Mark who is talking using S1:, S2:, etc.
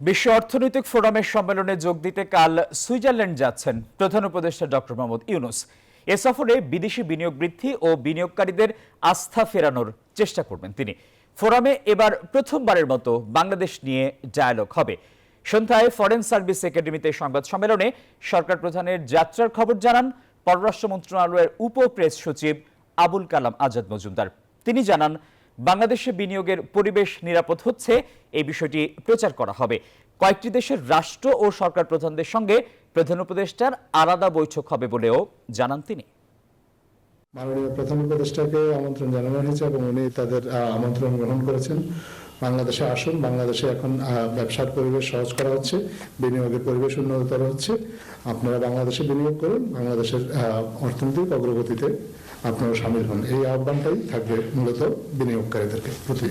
S1: বিশ্ব অর্থনৈতিক ফোরামের সম্মেলনে যোগ দিতে কাল সুইজারল্যান্ড যাচ্ছেন প্রধান উপদেষ্টা ডক্টর মোহাম্মদ ইউনুস। এ সফরে বিদেশি বিনিয়োগ বৃদ্ধি ও বিনিয়োগকারীদের আস্থা ফেরানোর চেষ্টা করবেন তিনি। ফোরামে এবার প্রথমবারের মতো বাংলাদেশ নিয়ে ডায়ালগ হবে। সন্ধ্যায় ফরেন সার্ভিস একাডেমিতে সংবাদ সম্মেলনে সরকার প্রধানের যাত্রার খবর জানান পররাষ্ট্র মন্ত্রণালয়ের উপ প্রেস সচিব আবুল কালাম আজাদ মজুমদার। তিনি জানান বাংলাদেশে বিনিয়োগের পরিবেশ নিরাপদ হচ্ছে, এই বিষয়টি প্রচার করা হবে। কয়েকটি দেশের রাষ্ট্র ও সরকার প্রধানদের সঙ্গে প্রধান উপদেষ্টার আলাদা বৈঠক হবে বলেও জানান তিনি।
S2: মাননীয় প্রথম উপদেষ্টাকে আমন্ত্রণ জানানো হয়েছে এবং উনি তাদের আমন্ত্রণ গ্রহণ করেছেন। বাংলাদেশে আসুন, বাংলাদেশে এখন ব্যবসার পরিবেশ সহজ করা হচ্ছে, বিনিয়োগের পরিবেশ উন্নততর হচ্ছে। আপনারা বাংলাদেশে বিনিয়োগ করুন, বাংলাদেশের অর্থনৈতিক অগ্রগতিতে আপনারা সামিল হন। এই আহ্বানটাই থাকবে মূলত বিনিয়োগকারীদেরকে। প্রতি